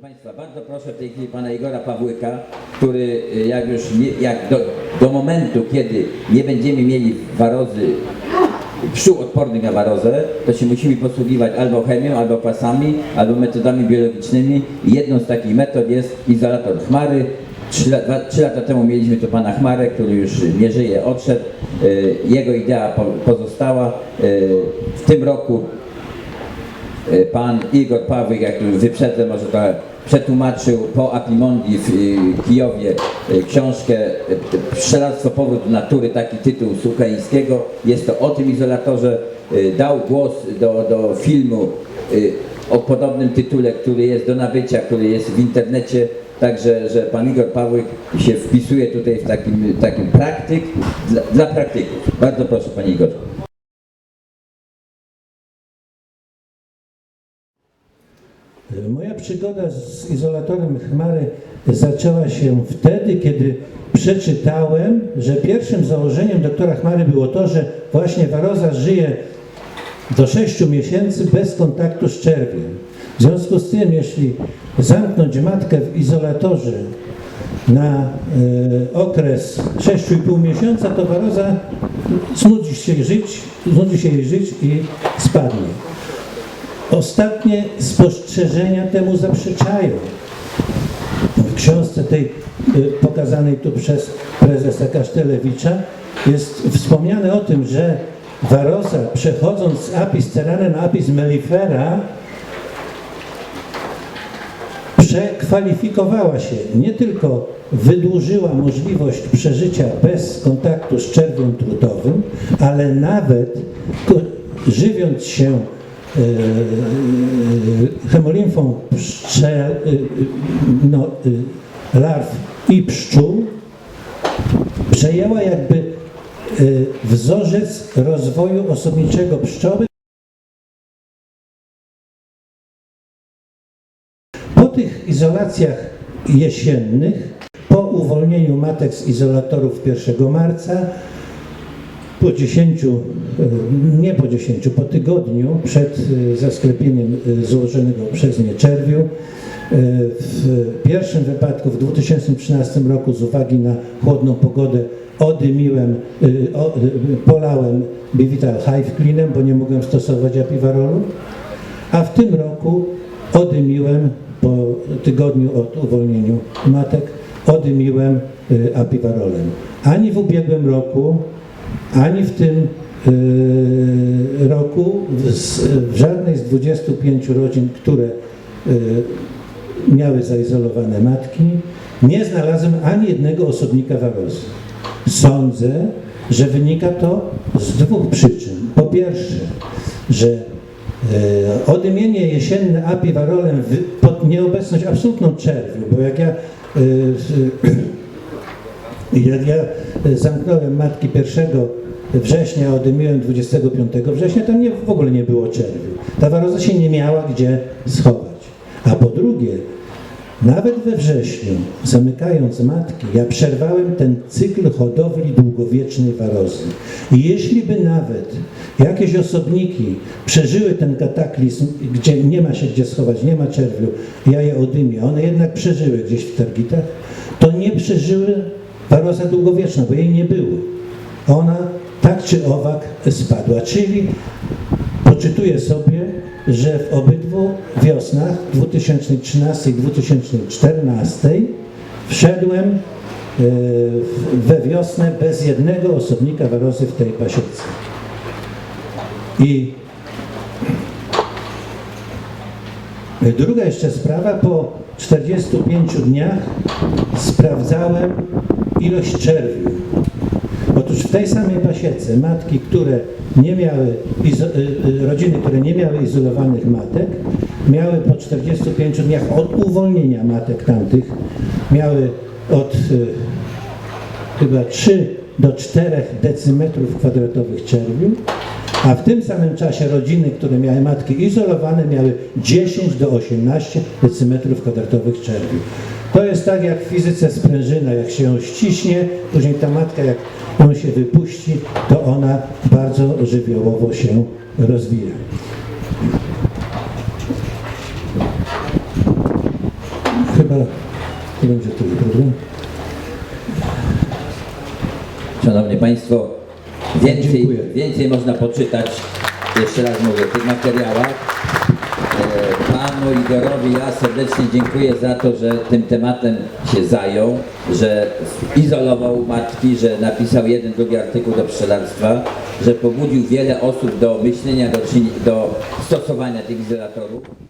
Proszę Państwa, bardzo proszę w tej chwili Pana Igora Pawłyka, który y, jak już nie, jak do, do momentu, kiedy nie będziemy mieli warozy, pszczół odpornych na warozę, to się musimy posługiwać albo chemią, albo kwasami, albo metodami biologicznymi. Jedną z takich metod jest izolator chmary. Trzy, la- dwa, trzy lata temu mieliśmy tu Pana Chmarę, który już nie żyje, odszedł. Y, Jego idea po, pozostała. Y, W tym roku Pan Igor Pawlik, jak już wyprzedzę, może trochę przetłumaczył po Aplimondi w y, Kijowie y, książkę y, Pszczelarstwo Powrót Natury, taki tytuł z ukraińskiego. Jest to o tym izolatorze. Dał głos do, do filmu o podobnym tytule, który jest do nabycia, który jest w internecie. Także, że pan Igor Pawlik się wpisuje tutaj w takim, takim praktyk dla, dla praktyków. Bardzo proszę, panie Igor. Moja przygoda z izolatorem chmary zaczęła się wtedy, kiedy przeczytałem, że pierwszym założeniem doktora Chmary było to, że właśnie waroza żyje do 6 miesięcy bez kontaktu z czerwiem. W związku z tym, jeśli zamknąć matkę w izolatorze na e, okres 6,5 miesiąca, to waroza znudzi się żyć, znudzi się jej żyć i spadnie. Ostatnie spostrzeżenia temu zaprzeczają. W książce tej y, pokazanej tu przez prezesa Kasztelewicza jest wspomniane o tym, że waroza przechodząc z apis cerane na apis mellifera przekwalifikowała się, nie tylko wydłużyła możliwość przeżycia bez kontaktu z czerwią trutowym, ale nawet żywiąc się hemolimfą pszczel, e, no, e, larw i pszczół, przejęła jakby e, wzorzec rozwoju osobniczego pszczoły. Po tych izolacjach jesiennych, po uwolnieniu matek z izolatorów 1 marca, po 10, e, nie po 10, po tygodniu przed e, zasklepieniem e, złożonego przez nie czerwiu, w pierwszym wypadku w 2013 roku z uwagi na chłodną pogodę odymiłem, polałem Bivital Hive Cleanem, bo nie mogłem stosować apiwarolu, a w tym roku odymiłem po tygodniu od uwolnieniu matek, odymiłem apiwarolem. Ani w ubiegłym roku, ani w tym y, roku w, żadnej z 25 rodzin, które y, miały zaizolowane matki, nie znalazłem ani jednego osobnika warozy. Sądzę, że wynika to z dwóch przyczyn. Po pierwsze, że e, odymienie jesienne apiwarolem pod nieobecność absolutną czerwiu, bo jak ja, jak ja zamknąłem matki 1 września, a odymiłem 25 września, tam nie, w ogóle nie było czerwiu. Ta waroza się nie miała gdzie schować. A po drugie, nawet we wrześniu, zamykając matki, ja przerwałem ten cykl hodowli długowiecznej warozy. I jeśli by nawet jakieś osobniki przeżyły ten kataklizm, gdzie nie ma się gdzie schować, nie ma czerwiu, ja je odymię, one jednak przeżyły gdzieś w targitach, to nie przeżyły waroza długowieczna, bo jej nie było. Ona tak czy owak spadła. Czyli poczytuję sobie, że w obydwu wiosnach 2013 i 2014 wszedłem e, we wiosnę bez jednego osobnika warozy w tej pasiece. I druga jeszcze sprawa, po 45 dniach sprawdzałem ilość czerwiu. Otóż w tej samej pasiece matki, które nie miały, y, y, rodziny, które nie miały izolowanych matek, miały po 45 dniach od uwolnienia matek tamtych, miały od y, chyba 3 do 4 decymetrów kwadratowych czerwiu, a w tym samym czasie rodziny, które miały matki izolowane, miały 10 do 18 decymetrów kwadratowych czerwiu. To jest tak jak w fizyce sprężyna, jak się ją ściśnie, później ta matka jak ją się wypuści, to ona bardzo żywiołowo się rozwija. Nie będzie wtedy problemu. Szanowni Państwo, więcej, Dziękuję. więcej można poczytać, jeszcze raz mówię, w tych materiałach. E, Panu Igorowi ja serdecznie dziękuję za to, że tym tematem się zajął, że izolował matki, że napisał jeden, drugi artykuł do pszczelarstwa, że pobudził wiele osób do myślenia, do, do stosowania tych izolatorów.